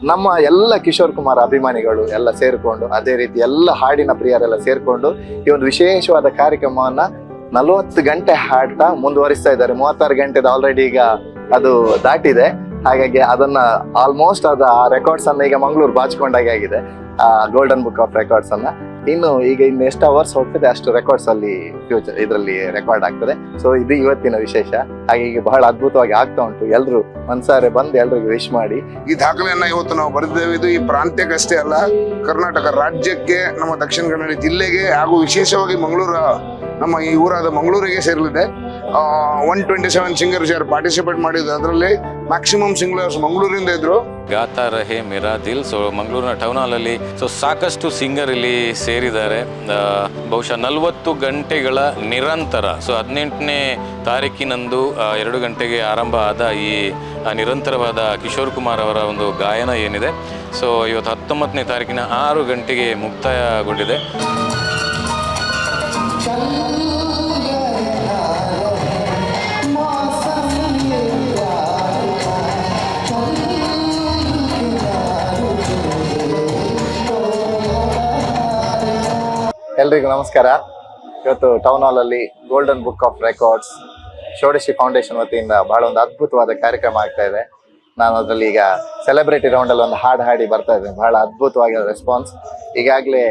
ನಮ್ಮ ಎಲ್ಲ ಕಿಶೋರ್ ಕುಮಾರ್ ಅಭಿಮಾನಿಗಳು ಎಲ್ಲ ಸೇರಿಕೊಂಡು, ಅದೇ ರೀತಿ ಎಲ್ಲ ಹಾಡಿನ ಪ್ರಿಯರೆಲ್ಲ ಸೇರಿಕೊಂಡು ಈ ಒಂದು ವಿಶೇಷವಾದ ಕಾರ್ಯಕ್ರಮವನ್ನ ನಲವತ್ತು ಗಂಟೆ ಹಾಡ್ತಾ ಮುಂದುವರಿಸ್ತಾ ಇದ್ದಾರೆ. ಮೂವತ್ತಾರು ಗಂಟೆದ ಆಲ್ರೆಡಿ ಈಗ ಅದು ದಾಟಿದೆ. ಹಾಗಾಗಿ ಅದನ್ನ ಆಲ್ಮೋಸ್ಟ್ ಅದ ರೆಕಾರ್ಡ್ಸ್ ಅನ್ನ ಈಗ ಮಂಗಳೂರು ಬಾಚಿಕೊಂಡಾಗೆ ಆಗಿದೆ. ಆ ಗೋಲ್ಡನ್ ಬುಕ್ ಆಫ್ ರೆಕಾರ್ಡ್ಸ್ ಅನ್ನ. ಇನ್ನು ಈಗ ಇನ್ನು ಎಷ್ಟು ಅವರ್ಸ್ ಹೋಗ್ತದೆ ಅಷ್ಟು ರೆಕಾರ್ಡ್ಸ್ ಅಲ್ಲಿ ಫ್ಯೂಚರ್ ಇದರಲ್ಲಿ ರೆಕಾರ್ಡ್ ಆಗ್ತದೆ. ಸೊ ಇದು ಇವತ್ತಿನ ವಿಶೇಷ. ಹಾಗೆ ಈಗ ಬಹಳ ಅದ್ಭುತವಾಗಿ ಆಗ್ತಾ ಉಂಟು. ಎಲ್ರು ಮನ್ಸಾರೆ ಬಂದು ಎಲ್ರಿಗೂ ವಿಶ್ ಮಾಡಿ. ಈ ದಾಖಲೆಯನ್ನ ಇವತ್ತು ನಾವು ಬರೆದಿದ್ದೇವೆ. ಇದು ಈ ಪ್ರಾಂತ್ಯಕ್ಕಷ್ಟೇ ಅಲ್ಲ, ಕರ್ನಾಟಕ ರಾಜ್ಯಕ್ಕೆ, ನಮ್ಮ ದಕ್ಷಿಣ ಕನ್ನಡ ಜಿಲ್ಲೆಗೆ ಹಾಗೂ ವಿಶೇಷವಾಗಿ ಮಂಗಳೂರು, ನಮ್ಮ ಈ ಊರಾದ ಮಂಗಳೂರಿಗೆ ಸೇರಲಿದೆ. ಒನ್ ಟ್ವೆಂಟಿ ಸೆವೆನ್ ಸಿಂಗರ್ಸ್ ಯಾರು ಪಾರ್ಟಿಸಿಪೇಟ್ ಮಾಡಿದ್ರು ಅದರಲ್ಲಿ ಮ್ಯಾಕ್ಸಿಮಮ್ ಸಿಂಗ್ಲರ್ಸ್ ಮಂಗಳೂರಿಂದ ಇದ್ರು. ಗಾತಾ ರಹೇ ಮಿರಾ ದಿಲ್. ಸೊ ಮಂಗಳೂರಿನ ಟೌನ್ ಹಾಲ್ ಅಲ್ಲಿ ಸೊ ಸಾಕಷ್ಟು ಸಿಂಗರ್ ಇಲ್ಲಿ ಸೇರಿದ್ದಾರೆ. ಬಹುಶಃ ನಲವತ್ತು ಗಂಟೆಗಳ ನಿರಂತರ ಸೊ ಹದಿನೆಂಟನೇ ತಾರೀಕಿನಂದು ಎರಡು ಗಂಟೆಗೆ ಆರಂಭ ಆದ ಈ ನಿರಂತರವಾದ ಕಿಶೋರ್ ಕುಮಾರ್ ಅವರ ಒಂದು ಗಾಯನ ಏನಿದೆ. ಸೊ ಇವತ್ತು ಹತ್ತೊಂಬತ್ತನೇ ತಾರೀಕಿನ ಆರು ಗಂಟೆಗೆ ಮುಕ್ತಾಯಗೊಂಡಿದೆ. ಎಲ್ರಿಗೂ ನಮಸ್ಕಾರ. ಇವತ್ತು ಟೌನ್ ಹಾಲ್ ಅಲ್ಲಿ golden book of records Shodashi foundation ವತಿಯಿಂದ ಬಹಳ ಒಂದು ಅದ್ಭುತವಾದ ಕಾರ್ಯಕ್ರಮ ಆಗ್ತಾ ಇದೆ. ನಾನು ಅದರಲ್ಲಿ ಈಗ ಸೆಲೆಬ್ರಿಟಿ ರೌಂಡ್ ಅಲ್ಲಿ ಒಂದು ಹಾಡು ಹಾಡಿ ಬರ್ತಾ ಇದ್ದೇನೆ. ಬಹಳ ಅದ್ಭುತವಾಗಿರೋ ರೆಸ್ಪಾನ್ಸ್ ಈಗಾಗಲೇ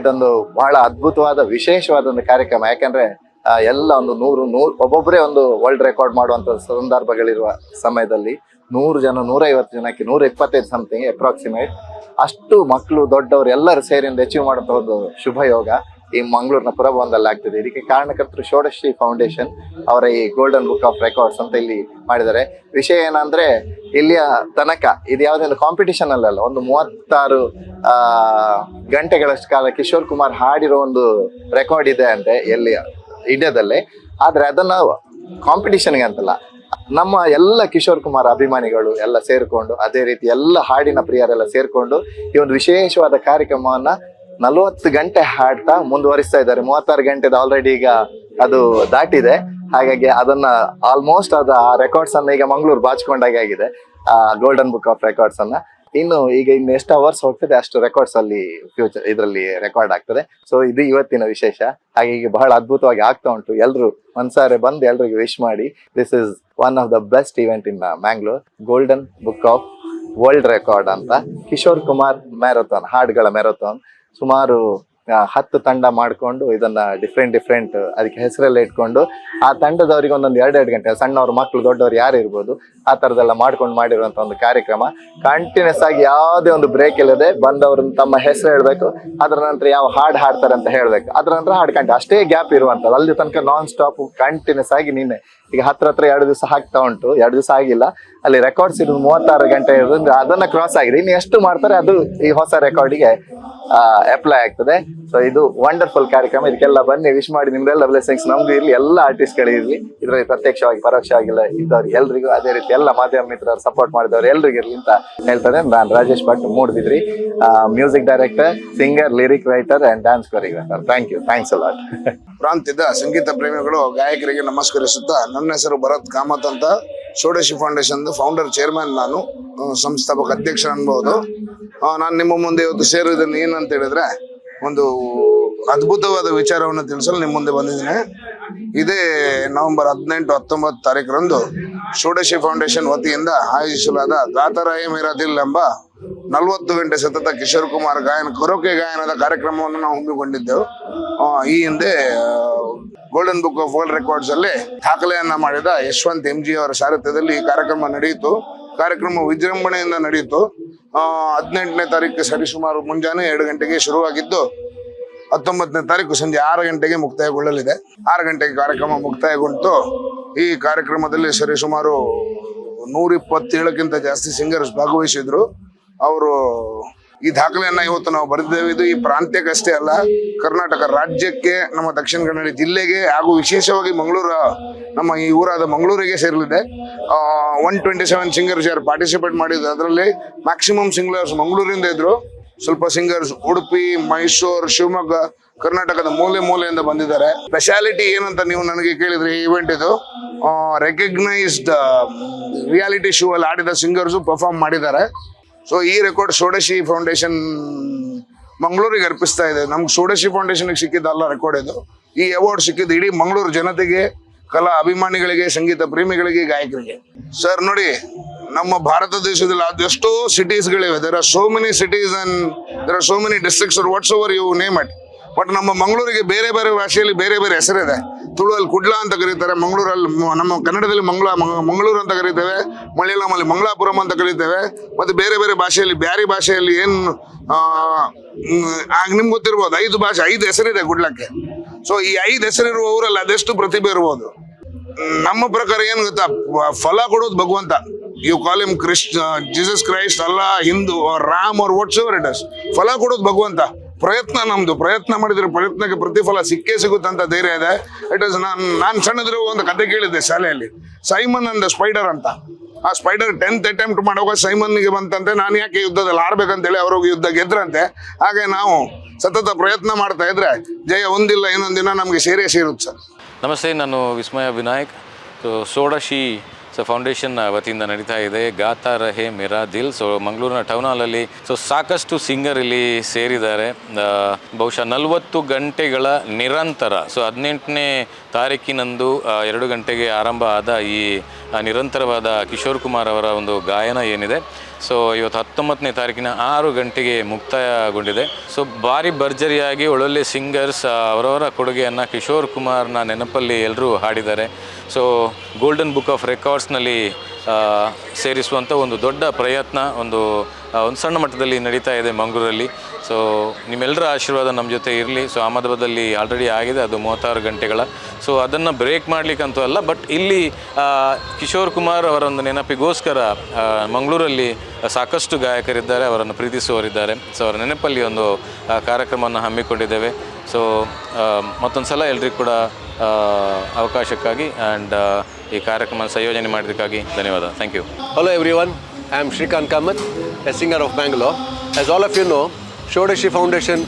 ಇದೊಂದು ಬಹಳ ಅದ್ಭುತವಾದ, ವಿಶೇಷವಾದ ಒಂದು ಕಾರ್ಯಕ್ರಮ. ಯಾಕಂದ್ರೆ ಎಲ್ಲ ಒಂದು ನೂರು ನೂರು ಒಬ್ಬೊಬ್ಬರೇ ಒಂದು ವರ್ಲ್ಡ್ ರೆಕಾರ್ಡ್ ಮಾಡುವಂತ ಸಂದರ್ಭಗಳಿರುವ ಸಮಯದಲ್ಲಿ ನೂರು ಜನ, ನೂರೈವತ್ತು ಜನಕ್ಕೆ ನೂರ ಇಪ್ಪತ್ತೈದು ಸಮಥಿಂಗ್ ಅಪ್ರಾಕ್ಸಿಮೇಟ್ ಅಷ್ಟು ಮಕ್ಕಳು ದೊಡ್ಡವರು ಎಲ್ಲರೂ ಸೇರಿಂದ ಅಚೀವ್ ಮಾಡುವಂಥ ಒಂದು ಶುಭ ಈ ಮಂಗಳೂರಿನ ಪುರಭವನದಲ್ಲಿ ಆಗ್ತದೆ. ಇದಕ್ಕೆ ಕಾರಣಕರ್ತರು ಷೋಡಶಿ ಫೌಂಡೇಶನ್ ಅವರ ಈ ಗೋಲ್ಡನ್ ಬುಕ್ ಆಫ್ ರೆಕಾರ್ಡ್ಸ್ ಅಂತ ಇಲ್ಲಿ ಮಾಡಿದ್ದಾರೆ. ವಿಷಯ ಏನಂದ್ರೆ, ಇಲ್ಲಿಯ ತನಕ, ಇದು ಯಾವುದೊಂದು ಕಾಂಪಿಟಿಷನ್ ಅಲ್ಲಲ್ಲ, ಒಂದು ಮೂವತ್ತಾರು ಗಂಟೆಗಳಷ್ಟು ಕಾಲ ಕಿಶೋರ್ ಕುಮಾರ್ ಹಾಡಿರೋ ಒಂದು ರೆಕಾರ್ಡ್ ಇದೆ ಅಂತೆ ಎಲ್ಲಿ, ಇಂಡಿಯಾದಲ್ಲಿ. ಆದ್ರೆ ಅದನ್ನ ಕಾಂಪಿಟಿಷನ್ಗೆ ಅಂತಲ್ಲ ನಮ್ಮ ಎಲ್ಲ ಕಿಶೋರ್ ಕುಮಾರ್ ಅಭಿಮಾನಿಗಳು ಎಲ್ಲ ಸೇರ್ಕೊಂಡು, ಅದೇ ರೀತಿ ಎಲ್ಲ ಹಾಡಿನ ಪ್ರಿಯರೆಲ್ಲ ಸೇರ್ಕೊಂಡು ಈ ಒಂದು ವಿಶೇಷವಾದ ಕಾರ್ಯಕ್ರಮವನ್ನ ನಲವತ್ತು ಗಂಟೆ ಹಾಡ್ತಾ ಮುಂದುವರಿಸ್ತಾ ಇದ್ದಾರೆ. ಮೂವತ್ತಾರು ಗಂಟೆದ ಆಲ್ರೆಡಿ ಈಗ ಅದು ದಾಟಿದೆ. ಹಾಗಾಗಿ ಅದನ್ನ ಆಲ್ಮೋಸ್ಟ್ ಅದ ಆ ರೆಕಾರ್ಡ್ಸ್ ಅನ್ನ ಈಗ ಮಂಗಳೂರು ಬಾಚಿಕೊಂಡಾಗೆ ಆಗಿದೆ. ಆ ಗೋಲ್ಡನ್ ಬುಕ್ ಆಫ್ ರೆಕಾರ್ಡ್ಸ್ ಅನ್ನ. ಇನ್ನು ಈಗ ಇನ್ನು ಎಷ್ಟು ಅವರ್ಸ್ ಹೋಗ್ತದೆ ಅಷ್ಟು ರೆಕಾರ್ಡ್ಸ್ ಅಲ್ಲಿ ಫ್ಯೂಚರ್ ಇದರಲ್ಲಿ ರೆಕಾರ್ಡ್ ಆಗ್ತದೆ. ಸೊ ಇದು ಇವತ್ತಿನ ವಿಶೇಷ. ಹಾಗೆ ಈಗ ಬಹಳ ಅದ್ಭುತವಾಗಿ ಆಗ್ತಾ ಉಂಟು. ಎಲ್ರು ಒಂದ್ಸಾರೆ ಬಂದು ಎಲ್ರಿಗೂ ವಿಶ್ ಮಾಡಿ. This is one of the best event in Mangalore golden book of world record ಅಂತ. ಕಿಶೋರ್ ಕುಮಾರ್ ಮ್ಯಾರಥಾನ್ ಹಾಡುಗಳ ಮ್ಯಾರಥಾನ್ ಸುಮಾರು ಹತ್ತು ತಂಡ ಮಾಡಿಕೊಂಡು ಇದನ್ನ ಡಿಫ್ರೆಂಟ್ ಡಿಫ್ರೆಂಟ್ ಅದಕ್ಕೆ ಹೆಸರೆಲ್ಲ ಇಟ್ಕೊಂಡು, ಆ ತಂಡದವರಿಗೆ ಒಂದೊಂದು ಎರಡೆರಡು ಗಂಟೆ, ಸಣ್ಣವ್ರ ಮಕ್ಕಳು ದೊಡ್ಡವರು ಯಾರು ಇರ್ಬೋದು, ಆ ಥರದ್ದೆಲ್ಲ ಮಾಡ್ಕೊಂಡು ಮಾಡಿರುವಂತ ಒಂದು ಕಾರ್ಯಕ್ರಮ. ಕಂಟಿನ್ಯೂಸ್ ಆಗಿ ಯಾವುದೇ ಒಂದು ಬ್ರೇಕ್ ಇಲ್ಲದೆ ಬಂದವರು ತಮ್ಮ ಹೆಸರು ಹೇಳಬೇಕು, ಅದರ ನಂತರ ಯಾವ ಹಾಡು ಹಾಡ್ತಾರೆ ಅಂತ ಹೇಳ್ಬೇಕು. ಅದರ ನಂತರ ಹಾಡ್ಕಂಡು ಅಷ್ಟೇ ಗ್ಯಾಪ್ ಇರುವಂತದ್ದು. ಅಲ್ಲಿ ತನಕ ನಾನ್ ಸ್ಟಾಪ್ ಕಂಟಿನ್ಯೂಸ್ ಆಗಿ ನಿನ್ನೆ ಈಗ ಹತ್ರ ಹತ್ರ ಎರಡು ದಿವಸ ಹಾಕ್ತಾ ಉಂಟು. ಎರಡು ದಿವಸ ಆಗಿಲ್ಲ. ಅಲ್ಲಿ ರೆಕಾರ್ಡ್ಸ್ ಇರೋದು ಮೂವತ್ತಾರು ಗಂಟೆ ಇರೋದ್ರಿಂದ ಅದನ್ನ ಕ್ರಾಸ್ ಆಗಿದೆ. ಇನ್ನು ಎಷ್ಟು ಮಾಡ್ತಾರೆ ಅದು ಈ ಹೊಸ ರೆಕಾರ್ಡಿಗೆ ಅಪ್ಲೈ ಆಗ್ತದೆ. ಸೊ ಇದು ವಂಡರ್ಫುಲ್ ಕಾರ್ಯಕ್ರಮ. ಇದಕ್ಕೆಲ್ಲ ಬನ್ನಿ ವಿಶ್ ಮಾಡಿ ನಿಮ್ದೆಲ್ಲ ಬ್ಲೆಸಿಂಗ್ಸ್ ನಮ್ದು ಇರ್ಲಿ ಎಲ್ಲ ಆರ್ಟಿಸ್ಟ್ ಗಳಿರ್ಲಿ ಇದರಲ್ಲಿ ಪ್ರತ್ಯಕ್ಷವಾಗಿ ಪರೋಕ್ಷವಾಗಿಲ್ಲ ಇದ್ದವ್ರು ಎಲ್ರಿಗೂ ಅದೇ ರೀತಿ ಎಲ್ಲ ಮಾಧ್ಯಮ ಮಿತ್ರರು ಸಪೋರ್ಟ್ ಮಾಡಿದವರು ಎಲ್ರಿಗೂ ಇರ್ಲಿ ಅಂತ ಹೇಳ್ತಾರೆ. ನಾನು Rajesh Bhat Moodbidri. Music director singer lyric writer and dance choreographer thank you thanks a lot ಪ್ರಾಂತ್ಯದ ಸಂಗೀತ ಪ್ರೇಮಿಗಳು ಗಾಯಕರಿಗೆ ನಮಸ್ಕರಿಸುತ್ತಾ, ನನ್ನ ಹೆಸರು ಭರತ್ ಕಾಮತ್ ಅಂತ. ಷೋಡಶಿ ಫೌಂಡೇಶನ್ ಫೌಂಡರ್ ಚೇರ್ಮನ್ ನಾನು. ಸಂಸ್ಥಾಪಕ ಅಧ್ಯಕ್ಷ ಅನ್ಬಹುದು ನಾನು ನಿಮ್ಮ ಮುಂದೆ ಇವತ್ತು ಸೇರಿದ್ದೇನೆ ಏನಂತ ಹೇಳಿದ್ರೆ ಒಂದು ಅದ್ಭುತವಾದ ವಿಚಾರವನ್ನು ತಿಳಿಸಲು ನಿಮ್ಮ ಮುಂದೆ ಬಂದಿದ್ದೇನೆ. ಇದೇ ನವೆಂಬರ್ ಹದಿನೆಂಟು, ಹತ್ತೊಂಬತ್ತು ತಾರೀಕರಂದು ಷೋಡಶಿ ಫೌಂಡೇಶನ್ ವತಿಯಿಂದ ಆಯೋಜಿಸಲಾದ ದಾತರಾಯ ಮಿರಾದಿಲ್ ಎಂಬ ನಲವತ್ತು ಗಂಟೆ ಸತತ ಕಿಶೋರ್ ಕುಮಾರ್ ಗಾಯನ, ಕೊರೋಕೆ ಗಾಯನದ ಕಾರ್ಯಕ್ರಮವನ್ನು ನಾವು ಹಮ್ಮಿಕೊಂಡಿದ್ದೆವು. ಈ ಹಿಂದೆ golden book of world records ಅಲ್ಲಿ ದಾಖಲೆಯನ್ನ ಮಾಡಿದ ಯಶವಂತ್ ಎಂ ಜಿ ಅವರ ಸಾರಥ್ಯದಲ್ಲಿ ಈ ಕಾರ್ಯಕ್ರಮ ನಡೆಯಿತು. ಕಾರ್ಯಕ್ರಮ ವಿಜೃಂಭಣೆಯಿಂದ ನಡೆಯಿತು. ಹದಿನೆಂಟನೇ ತಾರೀಕು ಸರಿಸುಮಾರು ಮುಂಜಾನೆ ಎರಡು ಗಂಟೆಗೆ ಶುರುವಾಗಿದ್ದು, ಹತ್ತೊಂಬತ್ತನೇ ತಾರೀಕು ಸಂಜೆ ಆರು ಗಂಟೆಗೆ ಮುಕ್ತಾಯಗೊಳ್ಳಲಿದೆ. ಆರು ಗಂಟೆಗೆ ಕಾರ್ಯಕ್ರಮ ಮುಕ್ತಾಯಗೊಂಡು, ಈ ಕಾರ್ಯಕ್ರಮದಲ್ಲಿ ಸರಿಸುಮಾರು ನೂರಿಪ್ಪತ್ತೇಳಕ್ಕಿಂತ ಜಾಸ್ತಿ ಸಿಂಗರ್ಸ್ ಭಾಗವಹಿಸಿದ್ರು. ಅವರು ಈ ದಾಖಲೆಯನ್ನ ಇವತ್ತು ನಾವು ಬರೆದಿದ್ದೇವೆ. ಇದು ಈ ಪ್ರಾಂತ್ಯಕ್ಕಷ್ಟೇ ಅಲ್ಲ, ಕರ್ನಾಟಕ ರಾಜ್ಯಕ್ಕೆ, ನಮ್ಮ ದಕ್ಷಿಣ ಕನ್ನಡ ಜಿಲ್ಲೆಗೆ ಹಾಗೂ ವಿಶೇಷವಾಗಿ ಮಂಗಳೂರು, ನಮ್ಮ ಈ ಊರಾದ ಮಂಗಳೂರಿಗೆ ಸೇರಲಿದೆ. ಒನ್ ಟ್ವೆಂಟಿ ಸೆವೆನ್ ಸಿಂಗರ್ಸ್ ಯಾರು ಪಾರ್ಟಿಸಿಪೇಟ್ ಮಾಡಿದ್ರು, ಅದರಲ್ಲಿ ಮ್ಯಾಕ್ಸಿಮಮ್ ಸಿಂಗರ್ಸ್ ಮಂಗಳೂರಿಂದ ಇದ್ರು. ಸ್ವಲ್ಪ ಸಿಂಗರ್ಸ್ ಉಡುಪಿ, ಮೈಸೂರು, ಶಿವಮೊಗ್ಗ, ಕರ್ನಾಟಕದ ಮೂಲೆ ಮೂಲೆಯಿಂದ ಬಂದಿದ್ದಾರೆ. ಸ್ಪೆಷಾಲಿಟಿ ಏನಂತ ನೀವು ನನಗೆ ಕೇಳಿದ್ರೆ ಈ ಇವೆಂಟ್ ಇದು. ರೆಕಗ್ನೈಸ್ಡ್ ರಿಯಾಲಿಟಿ ಶೋ ಅಲ್ಲಿ ಆಡಿದ ಸಿಂಗರ್ಸ್ ಪರ್ಫಾರ್ಮ್ ಮಾಡಿದ್ದಾರೆ. ಸೊ ಈ ರೆಕಾರ್ಡ್ ಸೋಡಶಿ ಫೌಂಡೇಶನ್ ಮಂಗಳೂರಿಗೆ ಅರ್ಪಿಸ್ತಾ ಇದೆ. ನಮ್ಗೆ ಸೋಡಶಿ ಫೌಂಡೇಶನ್ಗೆ ಸಿಕ್ಕಿದ್ದಲ್ಲ ರೆಕಾರ್ಡ್ ಇದು. ಈ ಅವಾರ್ಡ್ ಸಿಕ್ಕಿದ್ದು ಇಡೀ ಮಂಗಳೂರು ಜನತೆಗೆ, ಕಲಾ ಅಭಿಮಾನಿಗಳಿಗೆ, ಸಂಗೀತ ಪ್ರೇಮಿಗಳಿಗೆ, ಗಾಯಕರಿಗೆ. ಸರ್ ನೋಡಿ, ನಮ್ಮ ಭಾರತ ದೇಶದಲ್ಲಿ ಅದೆಷ್ಟೋ ಸಿಟೀಸ್ಗಳಿವೆ there are so many cities and there are so many districts whatsoever you name it but ನಮ್ಮ ಮಂಗಳೂರಿಗೆ ಬೇರೆ ಬೇರೆ ಭಾಷೆಯಲ್ಲಿ ಬೇರೆ ಬೇರೆ ಹೆಸರಿದೆ. ತುಳುವಲ್ಲಿ ಕುಡ್ಲ ಅಂತ ಕರೀತಾರೆ, ಮಂಗಳೂರಲ್ಲಿ ನಮ್ಮ ಕನ್ನಡದಲ್ಲಿ ಮಂಗಳ ಮಂಗ- ಮಂಗಳೂರು ಅಂತ ಕರೀತೇವೆ ಮಲಯಾಳಮಲ್ಲಿ ಮಂಗಳಾಪುರಂ ಅಂತ ಕರೀತೇವೆ, ಮತ್ತು ಬೇರೆ ಬೇರೆ ಭಾಷೆಯಲ್ಲಿ, ಬ್ಯಾರಿ ಭಾಷೆಯಲ್ಲಿ ಏನು ಆಗ ನಿಮ್ಗೆ ಗೊತ್ತಿರ್ಬೋದು, ಐದು ಭಾಷೆ, ಐದು ಹೆಸರಿದೆ ಗುಡ್ಲಕ್ಕೆ ಸೊ ಈ ಐದು ಹೆಸರಿರುವ ಊರಲ್ಲಿ ಅದೆಷ್ಟು ಪ್ರತಿಭೆ ಇರ್ಬೋದು? ನಮ್ಮ ಪ್ರಕಾರ ಏನು ಗೊತ್ತಾ ಫಲ ಕೊಡೋದು ಭಗವಂತ. You call him Christ Jesus Christ ಅಲ್ಲ ಹಿಂದೂ ರಾಮ್ ಅವ್ರ ವಾಟ್ಸ್ ಫಲ ಕೊಡೋದು ಭಗವಂತ. ಪ್ರಯತ್ನ ನಮ್ದು. ಪ್ರಯತ್ನ ಮಾಡಿದ್ರೆ ಪ್ರಯತ್ನಕ್ಕೆ ಪ್ರತಿಫಲ ಸಿಕ್ಕೇ ಸಿಗುತ್ತಂತ ಧೈರ್ಯ ಇದೆ. ಇಟ್ ಇಸ್ ನಾನು ನಾನು ಸಣ್ಣದಿರೋ ಒಂದು ಕತೆ ಕೇಳಿದ್ದೆ ಶಾಲೆಯಲ್ಲಿ. ಸೈಮನ್ ಅಂದ ಸ್ಪೈಡರ್ ಅಂತ. ಆ ಸ್ಪೈಡರ್ ಟೆಂತ್ ಅಟೆಂಪ್ಟ್ ಮಾಡುವಾಗ ಸೈಮನ್ಗೆ ಬಂತಂತೆ, ನಾನು ಯಾಕೆ ಯುದ್ಧದಲ್ಲಿ ಆಡ್ಬೇಕಂತೇಳಿ ಅವ್ರಿಗೆ ಯುದ್ಧ ಗೆದ್ರಂತೆ ಹಾಗೆ ನಾವು ಸತತ ಪ್ರಯತ್ನ ಮಾಡ್ತಾ ಇದ್ರೆ, ಜಯ ಒಂದಿಲ್ಲ, ಇನ್ನೊಂದಿನ ನಮಗೆ ಸೇರೇ ಸೇರುತ್ತೆ ಸರ್. ನಮಸ್ತೆ, ನಾನು Vismaya Vinayak. So Shodashi so foundation ವತಿಯಿಂದ ನಡೀತಾ ಇದೆ. ಗಾತಾ ರಹೆ ಮೇರಾ ದಿಲ್. ಸೊ ಮಂಗಳೂರಿನ ಟೌನ್ ಹಾಲಲ್ಲಿ ಸೊ ಸಾಕಷ್ಟು ಸಿಂಗರ್ ಇಲ್ಲಿ ಸೇರಿದ್ದಾರೆ. ಬಹುಶಃ ನಲವತ್ತು ಗಂಟೆಗಳ ನಿರಂತರ ಸೊ ಹದಿನೆಂಟನೇ ತಾರೀಕಿನಂದು ಆ, ಎರಡು ಗಂಟೆಗೆ ಆರಂಭ ಆದ ಈ ನಿರಂತರವಾದ ಕಿಶೋರ್ ಕುಮಾರ್ ಅವರ ಒಂದು ಗಾಯನ ಏನಿದೆ. ಸೊ ಇವತ್ತು ಹತ್ತೊಂಬತ್ತನೇ ತಾರೀಕಿನ ಆರು ಗಂಟೆಗೆ ಮುಕ್ತಾಯಗೊಂಡಿದೆ. ಸೊ ಭಾರಿ ಭರ್ಜರಿಯಾಗಿ ಒಳ್ಳೊಳ್ಳೆ ಸಿಂಗರ್ಸ್ ಅವರವರ ಕೊಡುಗೆಯನ್ನು ಕಿಶೋರ್ ಕುಮಾರ್ನ ನೆನಪಲ್ಲಿ ಎಲ್ಲರೂ ಹಾಡಿದ್ದಾರೆ. ಸೊ ಗೋಲ್ಡನ್ ಬುಕ್ ಆಫ್ ರೆಕಾರ್ಡ್ಸ್ನಲ್ಲಿ ಸೇರಿಸುವಂಥ ಒಂದು ದೊಡ್ಡ ಪ್ರಯತ್ನ, ಒಂದು ಒಂದು ಸಣ್ಣ ಮಟ್ಟದಲ್ಲಿ ನಡೀತಾ ಇದೆ ಮಂಗಳೂರಲ್ಲಿ. ಸೊ ನಿಮ್ಮೆಲ್ಲರ ಆಶೀರ್ವಾದ ನಮ್ಮ ಜೊತೆ ಇರಲಿ. ಸೊ ಅಹಮದಾಬಾದಲ್ಲಿ ಆಲ್ರೆಡಿ ಆಗಿದೆ, ಅದು ಮೂವತ್ತಾರು ಗಂಟೆಗಳ. ಸೊ ಅದನ್ನು ಬ್ರೇಕ್ ಮಾಡಲಿಕ್ಕಂತೂ ಅಲ್ಲ ಬಟ್ ಇಲ್ಲಿ ಕಿಶೋರ್ ಕುಮಾರ್ ಅವರ ಒಂದು ನೆನಪಿಗೋಸ್ಕರ ಮಂಗಳೂರಲ್ಲಿ ಸಾಕಷ್ಟು ಗಾಯಕರಿದ್ದಾರೆ, ಅವರನ್ನು ಪ್ರೀತಿಸುವವರಿದ್ದಾರೆ. ಸೊ ಅವರ ನೆನಪಲ್ಲಿ ಒಂದು ಕಾರ್ಯಕ್ರಮವನ್ನು ಹಮ್ಮಿಕೊಂಡಿದ್ದೇವೆ. ಸೊ um, ಮತ್ತೊಂದು ಸಲ ಎಲ್ರಿಗೂ ಕೂಡ ಅವಕಾಶಕ್ಕಾಗಿ ಆ್ಯಂಡ್ ಈ ಕಾರ್ಯಕ್ರಮ ಸಂಯೋಜನೆ ಮಾಡಿದ್ದಕ್ಕಾಗಿ ಧನ್ಯವಾದ. Thank you hello everyone I am Shrikant Kamath a singer of Bangalore as all of you know Shodashi foundation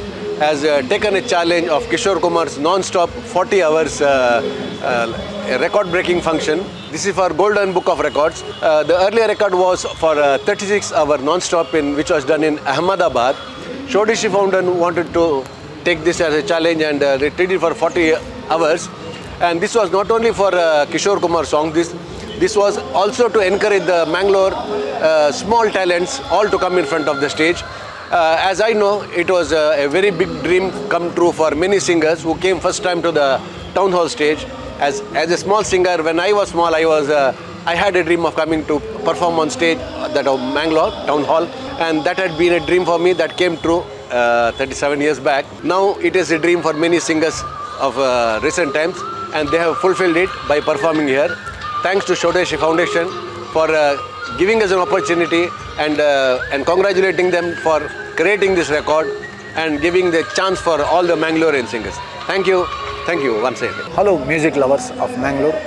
has taken a challenge of Kishore Kumar's non stop forty hours record breaking function this is for golden book of records the early record was for thirty six hour non stop in which was done in Ahmedabad Shodashi foundation wanted to take this as a challenge and uh, they did it for 40 hours. And this was not only for uh, Kishore Kumar song. This this was also to encourage the Mangalore uh, small talents all to come in front of the stage. Uh, as I know, it was uh, a very big dream come true for many singers who came first time to the town hall stage. As as a small singer, when I was small, I was uh, I had a dream of coming to perform on stage that of Mangalore town hall, and that had been a dream for me that came true uh, 37 years back. Now it is a dream for many singers of uh, recent times, and they have fulfilled it by performing here. Thanks to Shodeshi Foundation for uh, giving us an opportunity and uh, and congratulating them for creating this record and giving the chance for all the Mangalorean singers. Thank you, thank you once again. Hello, music lovers of Mangalore.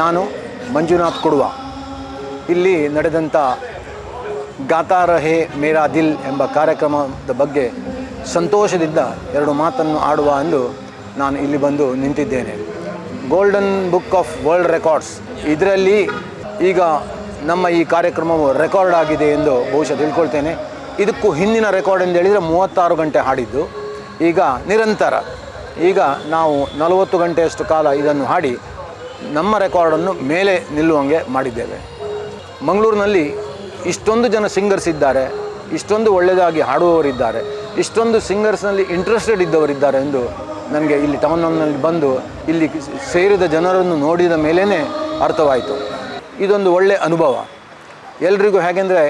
ನಾನು ಮಂಜುನಾಥ್ ಕೊಡುವ ಇಲ್ಲಿ ನಡೆದಂಥ ಗಾತಾ ರಹೇ ಮೇರಾ ದಿಲ್ ಎಂಬ ಕಾರ್ಯಕ್ರಮದ ಬಗ್ಗೆ ಸಂತೋಷದಿಂದ ಎರಡು ಮಾತನ್ನು ಆಡುವ ಎಂದು ನಾನು ಇಲ್ಲಿ ಬಂದು ನಿಂತಿದ್ದೇನೆ. Golden book of world records. ಇದರಲ್ಲಿ ಈಗ ನಮ್ಮ ಈ ಕಾರ್ಯಕ್ರಮವು ರೆಕಾರ್ಡ್ ಆಗಿದೆ ಎಂದು ಬಹುಶಃ ತಿಳ್ಕೊಳ್ತೇನೆ. ಇದಕ್ಕೂ ಹಿಂದಿನ ರೆಕಾರ್ಡ್ ಎಂದು ಹೇಳಿದರೆ ಮೂವತ್ತಾರು ಗಂಟೆ ಹಾಡಿದ್ದು ಈಗ ನಿರಂತರ. ಈಗ ನಾವು ನಲವತ್ತು ಗಂಟೆಯಷ್ಟು ಕಾಲ ಇದನ್ನು ಹಾಡಿ ನಮ್ಮ ರೆಕಾರ್ಡನ್ನು ಮೇಲೆ ನಿಲ್ಲುವಂಗೆ ಮಾಡಿದ್ದೇವೆ. ಮಂಗಳೂರಿನಲ್ಲಿ ಇಷ್ಟೊಂದು ಜನ ಸಿಂಗರ್ಸ್ ಇದ್ದಾರೆ, ಇಷ್ಟೊಂದು ಒಳ್ಳೆಯದಾಗಿ ಹಾಡುವವರಿದ್ದಾರೆ, ಇಷ್ಟೊಂದು ಸಿಂಗರ್ಸ್ನಲ್ಲಿ ಇಂಟ್ರೆಸ್ಟೆಡ್ ಇದ್ದವರಿದ್ದಾರೆ ಎಂದು ನನಗೆ ಇಲ್ಲಿ ಟೌನ್ನಲ್ಲಿ ಬಂದು ಇಲ್ಲಿ ಸೇರಿದ ಜನರನ್ನು ನೋಡಿದ ಮೇಲೇ ಅರ್ಥವಾಯಿತು. ಇದೊಂದು ಒಳ್ಳೆಯ ಅನುಭವ. ಎಲ್ರಿಗೂ ಹೇಗೆಂದರೆ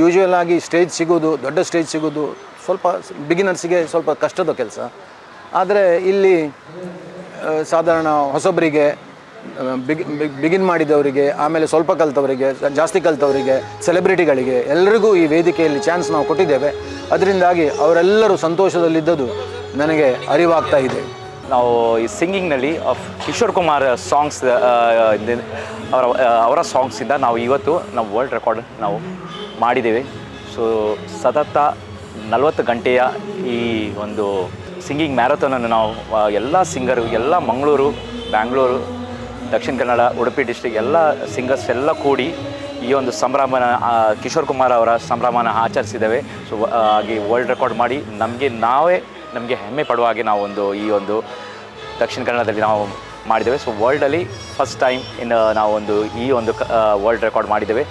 ಯೂಶುವಲ್ ಆಗಿ ಸ್ಟೇಜ್ ಸಿಗೋದು ದೊಡ್ಡ ಸ್ಟೇಜ್ ಸಿಗೋದು ಸ್ವಲ್ಪ ಬಿಗಿನರ್ಸಿಗೆ ಸ್ವಲ್ಪ ಕಷ್ಟದ ಕೆಲಸ. ಆದರೆ ಇಲ್ಲಿ ಸಾಧಾರಣ ಹೊಸಬರಿಗೆ ಬಿಗಿ ಬಿಗಿನ್ ಮಾಡಿದವರಿಗೆ, ಆಮೇಲೆ ಸ್ವಲ್ಪ ಕಲಿತವರಿಗೆ, ಜಾಸ್ತಿ ಕಲಿತವರಿಗೆ ಸೆಲೆಬ್ರಿಟಿಗಳಿಗೆ ಎಲ್ಲರಿಗೂ ಈ ವೇದಿಕೆಯಲ್ಲಿ ಚಾನ್ಸ್ ನಾವು ಕೊಟ್ಟಿದ್ದೇವೆ. ಅದರಿಂದಾಗಿ ಅವರೆಲ್ಲರೂ ಸಂತೋಷದಲ್ಲಿದ್ದದ್ದು ನನಗೆ ಅರಿವಾಗ್ತಾ ಇದೆ. ನಾವು ಈ ಸಿಂಗಿಂಗ್ನಲ್ಲಿ ಕಿಶೋರ್ ಕುಮಾರ್ ಸಾಂಗ್ಸ್ ಅವರ ಅವರ ಸಾಂಗ್ಸಿಂದ ನಾವು ಇವತ್ತು ನಾವು ವರ್ಲ್ಡ್ ರೆಕಾರ್ಡ್ ನಾವು ಮಾಡಿದ್ದೇವೆ. ಸೊ ಸತತ ನಲವತ್ತು ಗಂಟೆಯ ಈ ಒಂದು ಸಿಂಗಿಂಗ್ ಮ್ಯಾರಥಾನನ್ನು ನಾವು ಎಲ್ಲ ಸಿಂಗರು ಎಲ್ಲ ಮಂಗಳೂರು, ಬ್ಯಾಂಗ್ಳೂರು ದಕ್ಷಿಣ ಕನ್ನಡ, ಉಡುಪಿ ಡಿಸ್ಟ್ರಿಕ್ಟ್ ಎಲ್ಲ ಸಿಂಗರ್ಸ್ ಎಲ್ಲ ಕೂಡಿ ಈ ಒಂದು ಸಂಭ್ರಮನ ಕಿಶೋರ್ ಕುಮಾರ್ ಅವರ ಸಂಭ್ರಮನ ಆಚರಿಸಿದ್ದೇವೆ. ಸೊ ಹಾಗೆ ವರ್ಲ್ಡ್ ರೆಕಾರ್ಡ್ ಮಾಡಿ ನಮಗೆ ನಾವೇ ನಮಗೆ ಹೆಮ್ಮೆ ಪಡುವ ಹಾಗೆ ನಾವು ಒಂದು ಈ ಒಂದು ದಕ್ಷಿಣ ಕನ್ನಡದಲ್ಲಿ ನಾವು ಮಾಡಿದ್ದೇವೆ. ಸೊ ವರ್ಲ್ಡಲ್ಲಿ ಫಸ್ಟ್ ಟೈಮ್ ಇನ್ನು ನಾವೊಂದು ಈ ಒಂದು ವರ್ಲ್ಡ್ ರೆಕಾರ್ಡ್ ಮಾಡಿದ್ದೇವೆ.